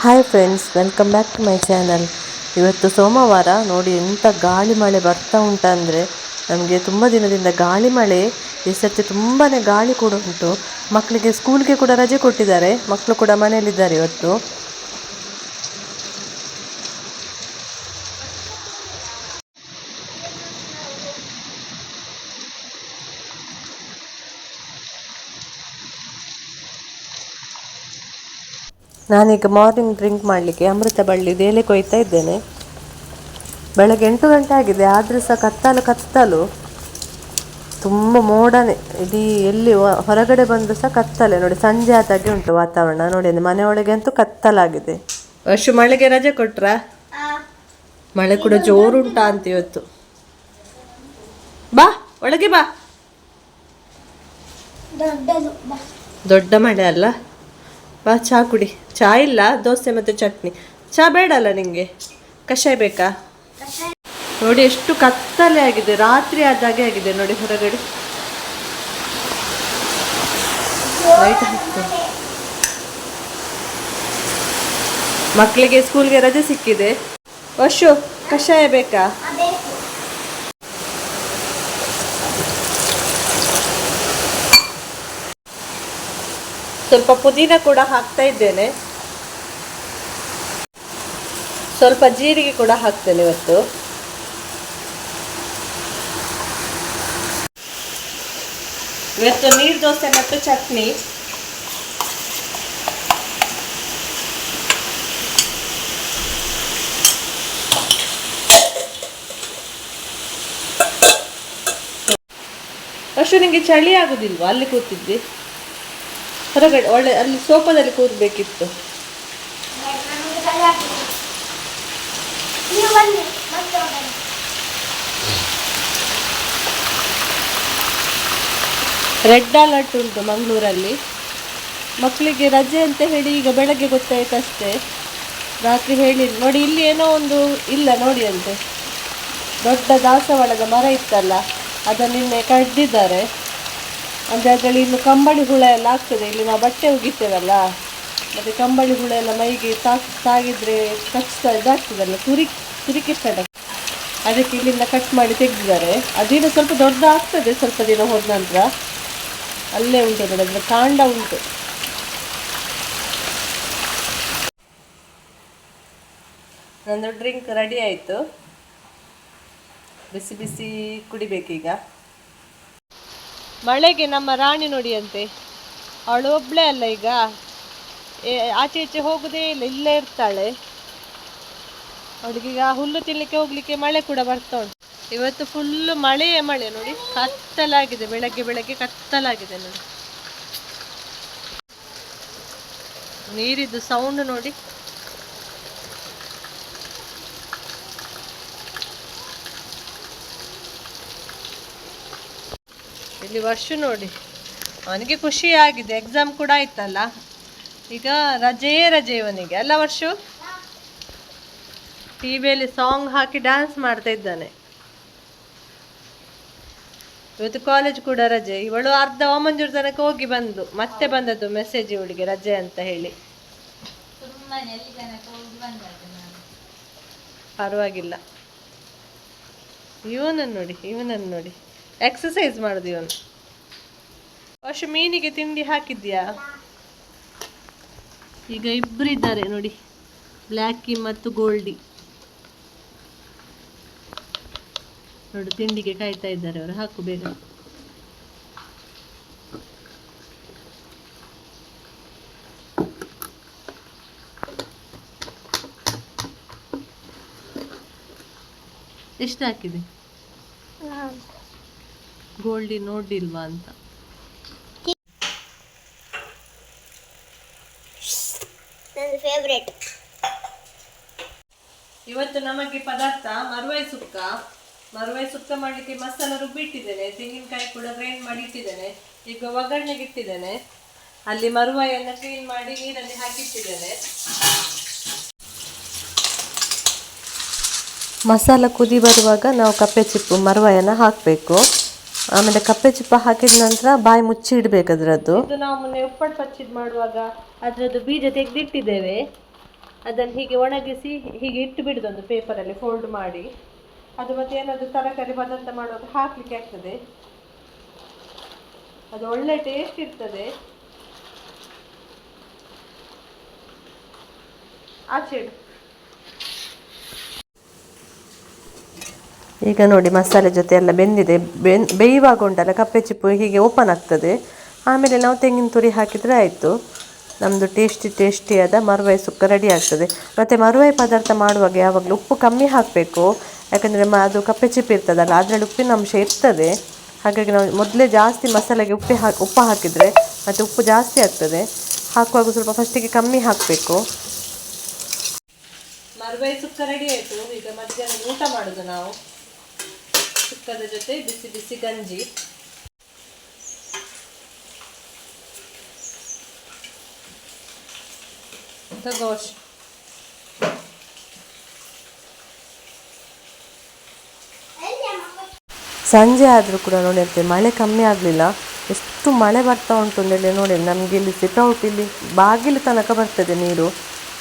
Hi friends welcome back to my channel ಇವತ್ತು ಸೋಮವಾರ ನೋಡಿ ಎಂಥ ಗಾಳಿ ಮಳೆ ಬರ್ತಾ ಉಂಟಂದರೆ ನಮಗೆ ತುಂಬ ದಿನದಿಂದ ಗಾಳಿ ಮಳೆ, ಈ ಸರ್ತಿ ತುಂಬಾ ಗಾಳಿ ಕೂಡ ಉಂಟು. ಮಕ್ಕಳಿಗೆ ಸ್ಕೂಲ್ಗೆ ಕೂಡ ರಜೆ ಕೊಟ್ಟಿದ್ದಾರೆ ಮಕ್ಕಳು ಕೂಡ ಮನೆಯಲ್ಲಿದ್ದಾರೆ ಇವತ್ತು. ನಾನೀಗ ಮಾರ್ನಿಂಗ್ ಡ್ರಿಂಕ್ ಮಾಡಲಿಕ್ಕೆ ಅಮೃತ ಬಳ್ಳಿ ದೇಲೆ ಕೊಯ್ತಾ ಇದ್ದೇನೆ. ಬೆಳಗ್ಗೆ ಎಂಟು ಗಂಟೆ ಆಗಿದೆ ಆದರೂ ಸಹ ಕತ್ತಲು ಕತ್ತಲು. ತುಂಬ ಮೋಡನೆ ಇಡೀ ಎಲ್ಲಿ ಹೊ- ಹೊರಗಡೆ ಬಂದು ಸಹ ಕತ್ತಲೆ. ನೋಡಿ ಸಂಜೆ ಆದಾಗೆ ಉಂಟು ವಾತಾವರಣ. ನೋಡಿ ಮನೆ ಮನೆಯೊಳಗೆ ಅಂತೂ ಕತ್ತಲಾಗಿದೆ. ವರ್ಷ ಮಳೆಗೆ ರಜೆ ಕೊಟ್ರಾ? ಮಳೆ ಕೂಡ ಜೋರುಂಟಾ ಅಂತ ಇವತ್ತು. ಬಾ ಒಳಗೆ ಬಾ. ದೊಡ್ಡದು ಬಾ. ದೊಡ್ಡ ಮಳೆ ಅಲ್ಲ? ಬಾ ಚಹಾ ಕುಡಿ. ಚಹಾ ಇಲ್ಲ, ದೋಸೆ ಮತ್ತು ಚಟ್ನಿ. ಚಹಾ ಬೇಡ ಅಲ್ಲ ನಿಂಗೆ? ಕಷಾಯ ಬೇಕಾ? ನೋಡಿ ಎಷ್ಟು ಕತ್ತಲೆ ಆಗಿದೆ, ರಾತ್ರಿ ಆದಾಗೆ ಆಗಿದೆ ನೋಡಿ ಹೊರಗಡೆ. ಮಕ್ಕಳಿಗೆ ಸ್ಕೂಲ್ಗೆ ರಜೆ ಸಿಕ್ಕಿದೆ. ವರ್ಷು ಕಷಾಯ ಬೇಕಾ? ಸ್ವಲ್ಪ ಪುದೀನ ಕೂಡ ಹಾಕ್ತಾ ಇದ್ದೇನೆ. ಸ್ವಲ್ಪ ಜೀರಿಗೆ ಕೂಡ ಹಾಕ್ತೇನೆ ಇವತ್ತು. ಇವತ್ತು ನೀರು ದೋಸೆ ಮತ್ತು ಚಟ್ನಿ. ಅಷ್ಟು ನಿಮಗೆ ಚಳಿ ಆಗುದಿಲ್ವಾ? ಅಲ್ಲಿ ಕೂತಿದ್ದಿ ಹೊರಗಡೆ, ಒಳ್ಳೆ, ಅಲ್ಲಿ ಸೋಫಾದಲ್ಲಿ ಕೂರಬೇಕಿತ್ತು. ರೆಡ್ ಅಲರ್ಟ್ ಉಂಟು ಮಂಗಳೂರಲ್ಲಿ. ಮಕ್ಕಳಿಗೆ ರಜೆ ಅಂತ ಹೇಳಿ ಈಗ ಬೆಳಗ್ಗೆ ಗೊತ್ತಾಯ್ತಷ್ಟೇ. ರಾತ್ರಿ ಹೇಳಿ ನೋಡಿ ಇಲ್ಲಿ ಏನೋ ಒಂದು ಇಲ್ಲ ನೋಡಿ ಅಂತೆ. ದೊಡ್ಡ ದಾಸವಾಳದ ಮರ ಇತ್ತಲ್ಲ, ಅದನ್ನು ನಿನ್ನೆ ಕಡ್ದಿದ್ದಾರೆ. ಅಂದರೆ ಅದರಲ್ಲಿ ಇನ್ನು ಕಂಬಳಿ ಹುಳ ಎಲ್ಲ ಆಗ್ತದೆ. ಇಲ್ಲಿ ನಾವು ಬಟ್ಟೆ ಒಗಿತೇವಲ್ಲ ಮತ್ತು ಕಂಬಳಿ ಹುಳ ಎಲ್ಲ ಮೈಗೆ ತಾಕ್ ತಾಗಿದ್ರೆ ಕಚ್ತಾ ಇದಾಗ್ತದಲ್ಲ, ತುರಿ ತುರಿಕೆ ಸ್ಟಾರ್ಟ್ ಆಗ್ತದೆ ಅದಕ್ಕೆ ಇಲ್ಲಿಂದ ಕಟ್ ಮಾಡಿ ತೆಗೆದಿದ್ದಾರೆ. ಅದೇನು ಸ್ವಲ್ಪ ದೊಡ್ಡ ಆಗ್ತದೆ, ಸ್ವಲ್ಪ ದಿನ ಹೋದ ನಂತರ. ಅಲ್ಲೇ ಉಂಟು ನೋಡಿ ಅದ್ರ ಕಾಂಡ ಉಂಟು. ನಂದು ಡ್ರಿಂಕ್ ರೆಡಿ ಆಯಿತು. ಬಿಸಿ ಬಿಸಿ ಕುಡಿಬೇಕೀಗ. ಮಳೆಗೆ ನಮ್ಮ ರಾಣಿ ನೋಡಿಯಂತೆ. ಅವಳು ಒಬ್ಬಳೇ ಅಲ್ಲ ಈಗ. ಆಚೆ ಈಚೆ ಹೋಗುದೇ ಇಲ್ಲ, ಇಲ್ಲೇ ಇರ್ತಾಳೆ. ಅವಳಿಗೀಗ ಹುಲ್ಲು ತಿನ್ಲಿಕ್ಕೆ ಹೋಗ್ಲಿಕ್ಕೆ ಮಳೆ ಕೂಡ ಬರ್ತಾ ಉಂಟು. ಇವತ್ತು ಫುಲ್ಲು ಮಳೆಯೇ ಮಳೆ ನೋಡಿ. ಕತ್ತಲಾಗಿದೆ, ಬೆಳಗ್ಗೆ ಬೆಳಗ್ಗೆ ಕತ್ತಲಾಗಿದೆ ನೋಡಿ. ನೀರಿದ್ದು ಸೌಂಡ್ ನೋಡಿ. ಇಲ್ಲಿ ವರ್ಷ ನೋಡಿ. ಅವನಿಗೆ ಖುಷಿ ಆಗಿದೆ ಎಕ್ಸಾಮ್ ಕೂಡ ಆಯ್ತಲ್ಲ? ಈಗ ರಜೆಯೇ ರಜೆ ಇವನಿಗೆ. ಅಲ್ಲ ವರ್ಷು? ಟಿವಿಯಲ್ಲಿ ಸಾಂಗ್ ಹಾಕಿ ಡ್ಯಾನ್ಸ್ ಮಾಡ್ತಾ ಇದ್ದಾನೆ. ಇವತ್ತು ಕಾಲೇಜ್ ಕೂಡ ರಜೆ. ಇವಳು ಅರ್ಧ ಓಮಂಜೂರು ತನಕ ಹೋಗಿ ಬಂದು ಮತ್ತೆ ಬಂದದ್ದು ಮೆಸೇಜ್ ಇವಳಿಗೆ ರಜೆ ಅಂತ ಹೇಳಿ. ಪರವಾಗಿಲ್ಲ. ಇವನನ್ನು ನೋಡಿ ಇವನನ್ನು ನೋಡಿ. ಎಕ್ಸಸೈಸ್ ಮಾಡುದು ಇವನು ಮೀನಿಗೆ ತಿಂಡಿ ಹಾಕಿದ್ಯಾ? ಈಗ ಇಬ್ಬರು ಇದ್ದಾರೆ ನೋಡಿ ಬ್ಲ್ಯಾಕಿ ಮತ್ತು ಗೋಲ್ಡಿ. ನೋಡು, ತಿಂಡಿಗೆ ಕಾಯ್ತಾ ಇದ್ದಾರೆ ಅವರು, ಹಾಕು ಬೇಗ. ಎಷ್ಟು ಹಾಕಿದೆ? ಗೋಲ್ಡಿ ನೋಡಿಲ್ವಾ ಅಂತ. ನನ್ನ ಫೇವ್ರೇಟ್ ಇವತ್ತು ನಮಗೆ ಪದಾರ್ಥ ಮರುವೈ ಸುಕ್ಕ. ಮರುವೈ ಸುಕ್ಕ ಮಾಡಲಿಕ್ಕೆ ಮಸಾಲ ರುಬ್ಬಿಟ್ಟಿದ್ದೇನೆ. ತೆಂಗಿನಕಾಯಿ ಕೂಡ ಗ್ರೈಂಡ್ ಮಾಡಿ ಇಟ್ಟಿದ್ದೇನೆ. ಈಗ ಒಗ್ಗರಣೆಗೆ ಇಟ್ಟಿದ್ದೇನೆ. ಅಲ್ಲಿ ಮರುವಾಯನ್ನು ಕ್ಲೀನ್ ಮಾಡಿ ನೀರಲ್ಲಿ ಹಾಕಿಟ್ಟಿದ್ದೇನೆ. ಮಸಾಲ ಕುದಿ ಬರುವಾಗ ನಾವು ಕಪ್ಪೆ ಚಿಪ್ಪು ಮರುವಾಯನ್ನು ಹಾಕಬೇಕು. ಆಮೇಲೆ ಕಪ್ಪೆ ಚಿಪ್ಪ ಹಾಕಿದ ನಂತರ ಬಾಯಿ ಮುಚ್ಚಿ ಇಡಬೇಕು ಅದರದ್ದು. ನಾವು ಉಪ್ಪಟ್ಟು ಪಚ್ಚಿದ್ ಮಾಡುವಾಗ ಅದರದ್ದು ಬೀಜ ತೆಗೆದಿಟ್ಟಿದ್ದೇವೆ. ಅದನ್ನು ಹೀಗೆ ಒಣಗಿಸಿ ಹೀಗೆ ಇಟ್ಟು ಬಿಡುದು ಒಂದು ಪೇಪರಲ್ಲಿ ಫೋಲ್ಡ್ ಮಾಡಿ. ಅದು ಮತ್ತೆ ಏನಾದರೂ ತರಕಾರಿ ಪದಾರ್ಥ ಮಾಡುವಾಗ ಹಾಕ್ಲಿಕ್ಕೆ ಆಗ್ತದೆ. ಅದು ಒಳ್ಳೆ ಟೇಸ್ಟ್ ಇರ್ತದೆ. ಆಚೆ ಇಡು. ಈಗ ನೋಡಿ ಮಸಾಲೆ ಜೊತೆ ಎಲ್ಲ ಬೆಂದಿದೆ. ಬೆನ್, ಬೇಯುವಾಗ ಉಂಟಲ್ಲ, ಕಪ್ಪೆ ಚಿಪ್ಪು ಹೀಗೆ ಓಪನ್ ಆಗ್ತದೆ. ಆಮೇಲೆ ನಾವು ತೆಂಗಿನ ತುರಿ ಹಾಕಿದರೆ ಆಯಿತು. ನಮ್ಮದು ಟೇಸ್ಟಿ ಟೇಸ್ಟಿಯಾದ ಮರುವಾಯಿ ಸುಕ್ಕ ರೆಡಿ ಆಗ್ತದೆ. ಮತ್ತು ಮರುವಾಯಿ ಪದಾರ್ಥ ಮಾಡುವಾಗ ಯಾವಾಗಲೂ ಉಪ್ಪು ಕಮ್ಮಿ ಹಾಕಬೇಕು. ಯಾಕಂದರೆ ಮ, ಅದು ಕಪ್ಪೆ ಚಿಪ್ಪು ಇರ್ತದಲ್ಲ, ಅದರಲ್ಲಿ ಉಪ್ಪಿನ ಅಂಶ ಇರ್ತದೆ. ಹಾಗಾಗಿ ನಾವು ಮೊದಲೇ ಜಾಸ್ತಿ ಮಸಾಲೆಗೆ ಉಪ್ಪು ಹಾಕಿ ಉಪ್ಪು ಹಾಕಿದರೆ ಮತ್ತು ಉಪ್ಪು ಜಾಸ್ತಿ ಆಗ್ತದೆ. ಹಾಕುವಾಗ ಸ್ವಲ್ಪ ಫಸ್ಟಿಗೆ ಕಮ್ಮಿ ಹಾಕಬೇಕು. ಮರುವಾಯಿ ಸುಕ್ಕ ರೆಡಿ ಆಯಿತು. ಈಗ ಮಧ್ಯಾಹ್ನ ಊಟ ಮಾಡೋದು ನಾವು. ಸುಕ್ಕದ ಜೊತೆ ಬಿಸಿ ಬಿಸಿ ಗಂಜಿ. ತಗೋಶ್ ಸಂಜೆ ಆದರೂ ಕೂಡ ನೋಡಿ ಅಂತೆ ಮಳೆ ಕಮ್ಮಿ ಆಗಲಿಲ್ಲ. ಎಷ್ಟು ಮಳೆ ಬರ್ತಾ ಉಂಟು ಅಂತೇಳಿ ನೋಡಿ, ನಮಗೆ ಇಲ್ಲಿ ಸಿಟೌಟ್ ಇಲ್ಲಿ ಬಾಗಿಲು ತನಕ ಬರ್ತದೆ ನೀರು.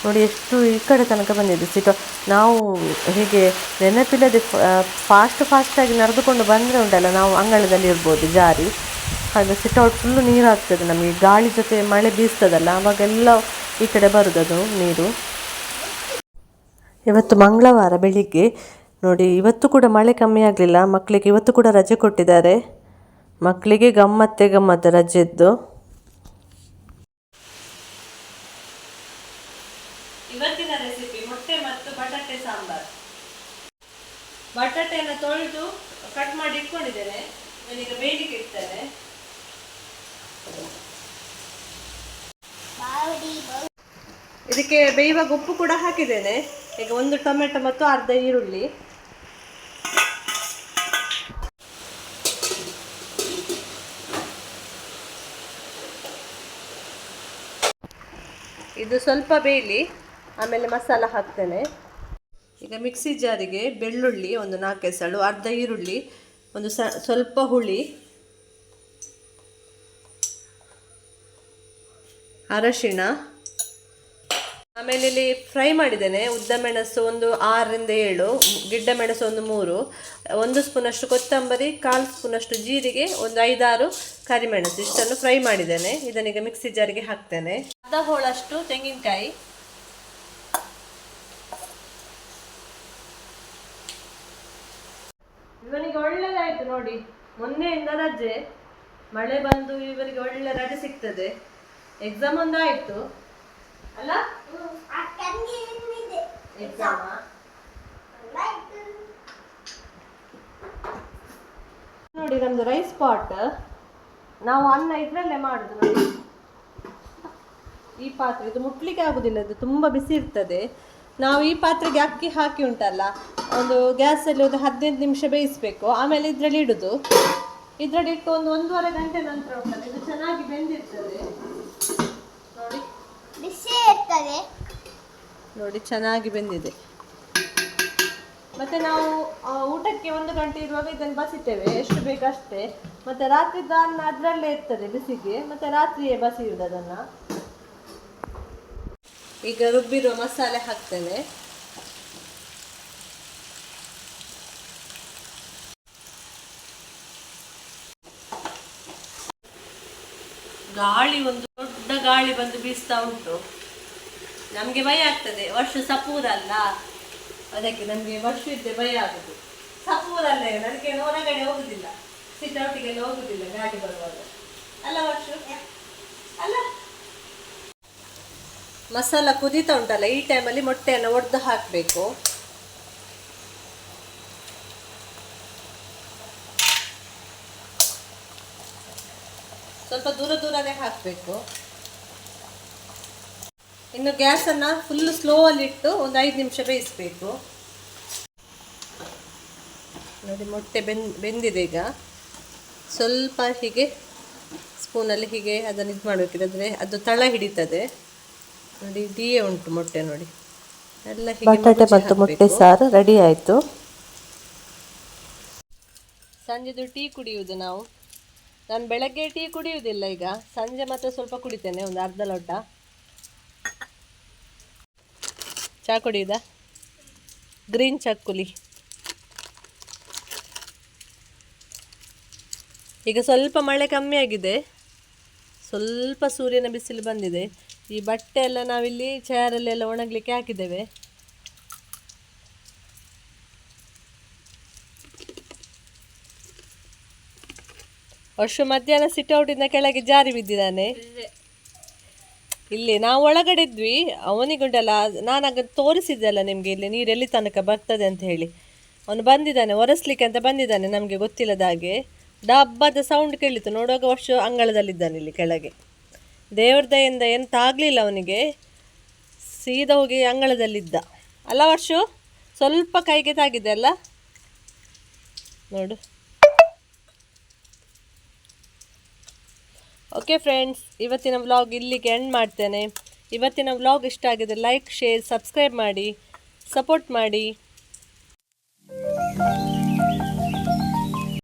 ನೋಡಿ, ಎಷ್ಟು ಈ ಕಡೆ ತನಕ ಬಂದಿದೆ. ಸಿಟ ನಾವು ಹೀಗೆ ನೆನಪಿಲ್ಲದೆ ಫಾಸ್ಟ್ ಫಾಸ್ಟಾಗಿ ನಡೆದುಕೊಂಡು ಬಂದರೆ ಉಂಟಲ್ಲ, ನಾವು ಅಂಗಳದಲ್ಲಿ ಇರ್ಬೋದು, ಜಾರಿ. ಹಾಗೆ ಸಿಟೌಟ್ ಫುಲ್ಲು ನೀರು ಆಗ್ತದೆ ನಮಗೆ. ಗಾಳಿ ಜೊತೆ ಮಳೆ ಬೀಸ್ತದಲ್ಲ ಆವಾಗೆಲ್ಲ ಈ ಕಡೆ ಬರುದದು ನೀರು. ಇವತ್ತು ಮಂಗಳವಾರ ಬೆಳಿಗ್ಗೆ, ನೋಡಿ, ಇವತ್ತು ಕೂಡ ಮಳೆ ಕಮ್ಮಿ ಆಗಲಿಲ್ಲ. ಮಕ್ಕಳಿಗೆ ಇವತ್ತು ಕೂಡ ರಜೆ ಕೊಟ್ಟಿದ್ದಾರೆ. ಮಕ್ಕಳಿಗೆ ಗಮ್ಮತ್ತೆ ಗಮ್ಮತ್ತು ರಜೆದ್ದು ಇವತ್ತಿನ ರೆಸಿಪಿ ಮೊಟ್ಟೆ ಮತ್ತು ಬಟಾಟೆ ಸಾಂಬಾರ್ ಬಟಾಟೆಯನ್ನು ತೊಳೆದು ಕಟ್ ಮಾಡಿ ಇಟ್ಕೊಂಡಿದ್ದೇನೆ. ನಾನೀಗ ಬೇಯಲಿಕ್ಕೆ ಇಡ್ತೇನೆ. ಇದಕ್ಕೆ ಬೇಯುವಾಗ ಉಪ್ಪು ಕೂಡ ಹಾಕಿದ್ದೇನೆ. ಈಗ ಒಂದು ಟೊಮೆಟೊ ಮತ್ತು ಅರ್ಧ ಈರುಳ್ಳಿ. ಇದು ಸ್ವಲ್ಪ ಬೇಯಲಿ, ಆಮೇಲೆ ಮಸಾಲ ಹಾಕ್ತೇನೆ. ಈಗ ಮಿಕ್ಸಿ ಜಾರಿಗೆ ಬೆಳ್ಳುಳ್ಳಿ ಒಂದು ನಾಲ್ಕು ಎಸಳು ಅರ್ಧ ಈರುಳ್ಳಿ, ಒಂದು ಸ, ಸ್ವಲ್ಪ ಹುಳಿ, ಅರಶಿಣ ಆಮೇಲೆ ಇಲ್ಲಿ ಫ್ರೈ ಮಾಡಿದ್ದೇನೆ, ಉದ್ದ ಮೆಣಸು ಒಂದು ಆರರಿಂದ ಏಳು, ಗಿಡ್ಡ ಮೆಣಸು ಒಂದು ಮೂರು, ಒಂದು ಸ್ಪೂನಷ್ಟು ಕೊತ್ತಂಬರಿ, ಕಾಲು ಸ್ಪೂನಷ್ಟು ಜೀರಿಗೆ, ಒಂದು ಐದಾರು ಕರಿಮೆಣಸು, ಇಷ್ಟನ್ನು ಫ್ರೈ ಮಾಡಿದ್ದೇನೆ. ಇದನ್ನೀಗ ಮಿಕ್ಸಿ ಜಾರಿಗೆ ಹಾಕ್ತೇನೆ. ಅರ್ಧ ಹೋಳಷ್ಟು ತೆಂಗಿನಕಾಯಿ. ಇವನಿಗೆ ಒಳ್ಳೇದಾಯ್ತು ನೋಡಿ. ಮೊನ್ನೆಯಿಂದ ರಜೆ. ಮಳೆ ಬಂದು ಇವರಿಗೆ ಒಳ್ಳೆ ರಜೆ ಸಿಗ್ತದೆ. ಎಕ್ಸಾಮ್ ಒಂದಾಯ್ತು. ಅಲ್ಲ? ಎಕ್ಸಾಮ ನೋಡಿ ನಮ್ದು ರೈಸ್ ಪಾಟ್ ನಾವು ಅನ್ನ ಇದ್ರಲ್ಲೇ ಮಾಡುದು ನೋಡಿ. ಈ ಪಾತ್ರೆ, ಇದು ಮುಟ್ಲಿಕ್ಕೆ ಆಗುದಿಲ್ಲ, ಇದು ತುಂಬಾ ಬಿಸಿ ಇರ್ತದೆ. ನಾವು ಈ ಪಾತ್ರೆಗೆ ಅಕ್ಕಿ ಹಾಕಿ ಉಂಟಲ್ಲ ಒಂದು ಗ್ಯಾಸಲ್ಲಿ ಒಂದು ಹದಿನೈದು ನಿಮಿಷ ಬೇಯಿಸಬೇಕು. ಆಮೇಲೆ ಇದ್ರಲ್ಲಿ ಇಡುದು. ಇದ್ರಲ್ಲಿ ಇಟ್ಟು ಒಂದು ಒಂದೂವರೆ ಗಂಟೆ ನಂತರ ಉಂಟಲ್ಲ ಇದು ಚೆನ್ನಾಗಿ ಬೆಂದಿರ್ತದೆ. ನೋಡಿ. ಬಿಸಿ ಇರ್ತದೆ. ನೋಡಿ ಚೆನ್ನಾಗಿ ಬೆಂದಿದೆ. ಮತ್ತೆ ನಾವು ಊಟಕ್ಕೆ ಒಂದು ಗಂಟೆ ಇರುವಾಗ ಇದನ್ನು ಬಸಿತೇವೆ. ಎಷ್ಟು ಬೇಕಷ್ಟೇ. ಮತ್ತೆ ರಾತ್ರಿ ಅನ್ನ ಅದರಲ್ಲೇ ಇರ್ತದೆ ಬಿಸಿಗೆ. ಮತ್ತೆ ರಾತ್ರಿಯೇ ಬಸಿಯುವುದು ಅದನ್ನ. ಈಗ ರುಬ್ಬಿರುವ ಮಸಾಲೆ ಹಾಕ್ತೇನೆ. ಗಾಳಿ ಒಂದು ದೊಡ್ಡ ಗಾಳಿ ಬಂದು ಬೀಸ್ತಾ ಉಂಟು. ನಮಗೆ ಭಯ ಆಗ್ತದೆ, ವರ್ಷ ಸಪೂರಲ್ಲ. ಅದಕ್ಕೆ ನಮಗೆ ವರ್ಷ ಇದ್ದೆ ಭಯ ಆಗುದು. ಸಪೂರಲ್ಲ, ನನಗೆ ಹೊರಗಡೆ ಹೋಗುದಿಲ್ಲ. ಸಿಟೌಟಿಗೆಲ್ಲ ಹೋಗುದಿಲ್ಲ ಗಾಡಿ ಬರುವಾಗ. ಅಲ್ಲ ವರ್ಷ? ಅಲ್ಲ? ಮಸಾಲ ಕುದೀತಾ ಉಂಟಲ್ಲ, ಈ ಟೈಮಲ್ಲಿ ಮೊಟ್ಟೆಯನ್ನು ಒಡೆದು ಹಾಕಬೇಕು. ಸ್ವಲ್ಪ ದೂರ ದೂರನೇ ಹಾಕಬೇಕು. ಇನ್ನು ಗ್ಯಾಸನ್ನು ಫುಲ್ ಸ್ಲೋ ಅಲ್ಲಿ ಇಟ್ಟು ಒಂದು ಐದು ನಿಮಿಷ ಬೇಯಿಸಬೇಕು. ನೋಡಿ, ಮೊಟ್ಟೆ ಬೆಂದ್ ಬೆಂದಿದೆ ಈಗ. ಸ್ವಲ್ಪ ಹೀಗೆ ಸ್ಪೂನಲ್ಲಿ ಹೀಗೆ ಅದನ್ನು ಇದು ಮಾಡಬೇಕಿದ್ರೆ ಅದು ತಳ ಹಿಡಿತದೆ. ನೋಡಿ ಇದಿಯೇ ಉಂಟು ಮೊಟ್ಟೆ ನೋಡಿ. ಎಲ್ಲ ಬಟಾಟೆ ಮತ್ತು ಮೊಟ್ಟೆ ಸಾರು ರೆಡಿ ಆಯಿತು. ಸಂಜೆದು ಟೀ ಕುಡಿಯುವುದು ನಾವು. ನಾನು ಬೆಳಗ್ಗೆ ಟೀ ಕುಡಿಯುವುದಿಲ್ಲ ಈಗ. ಸಂಜೆ ಮತ್ತೆ ಸ್ವಲ್ಪ ಕುಡಿತೇನೆ ಒಂದು ಅರ್ಧ ಲೋಟ. ಚಾ ಕುಡಿಯುದ? ಗ್ರೀನ್ ಚಕ್ಕುಲಿ ಈಗ ಸ್ವಲ್ಪ ಮಳೆ ಕಮ್ಮಿ ಆಗಿದೆ. ಸ್ವಲ್ಪ ಸೂರ್ಯನ ಬಿಸಿಲು ಬಂದಿದೆ. ಈ ಬಟ್ಟೆ ಎಲ್ಲ ನಾವಿಲ್ಲಿ ಚೇರಲ್ಲೆಲ್ಲ ಒಣಗ್ಲಿಕ್ಕೆ ಹಾಕಿದ್ದೇವೆ. ವರ್ಷ ಮಧ್ಯಾಹ್ನ ಸಿಟ್ಔಟಿಂದ ಕೆಳಗೆ ಜಾರಿ ಬಿದ್ದಿದ್ದಾನೆ. ಇಲ್ಲಿ ನಾವು ಒಳಗಡೆ ಇದ್ವಿ ಅವನಿಗುಂಟಲ್ಲ ನಾನು ಆಗ ತೋರಿಸಿದ್ದೆ ಅಲ್ಲ ನಿಮಗೆ ಇಲ್ಲಿ ನೀರು ಎಲ್ಲಿ ತನಕ ಬರ್ತದೆ ಅಂತ ಹೇಳಿ. ಅವನು ಬಂದಿದ್ದಾನೆ, ಒರೆಸ್ಲಿಕ್ಕೆ ಅಂತ ಬಂದಿದ್ದಾನೆ ನಮಗೆ ಗೊತ್ತಿಲ್ಲದ ಹಾಗೆ. ಡಬ್ಬದ ಸೌಂಡ್ ಕೇಳಿತು ನೋಡುವಾಗ ವರ್ಷ ಅಂಗಳದಲ್ಲಿದ್ದಾನೆ ಇಲ್ಲಿ ಕೆಳಗೆ. ದೇವ್ರ ದಯಿಂದ ಎಂತ ಆಗಲಿಲ್ಲ ಅವನಿಗೆ. ಸೀದಾ ಹೋಗಿ ಅಂಗಳದಲ್ಲಿದ್ದ. ಅಲ್ಲ ವರ್ಷು, ಸ್ವಲ್ಪ ಕೈಗೆ ತಾಗಿದೆ ಅಲ್ಲ? ನೋಡು. ಓಕೆ ಫ್ರೆಂಡ್ಸ್ ಇವತ್ತಿನ ವ್ಲಾಗ್ ಇಲ್ಲಿಗೆ ಎಂಡ್ ಮಾಡ್ತೇನೆ. ಇವತ್ತಿನ ವ್ಲಾಗ್ ಇಷ್ಟ ಆಗಿದೆ ಲೈಕ್ ಶೇರ್ ಸಬ್ಸ್ಕ್ರೈಬ್ ಮಾಡಿ ಸಪೋರ್ಟ್ ಮಾಡಿ.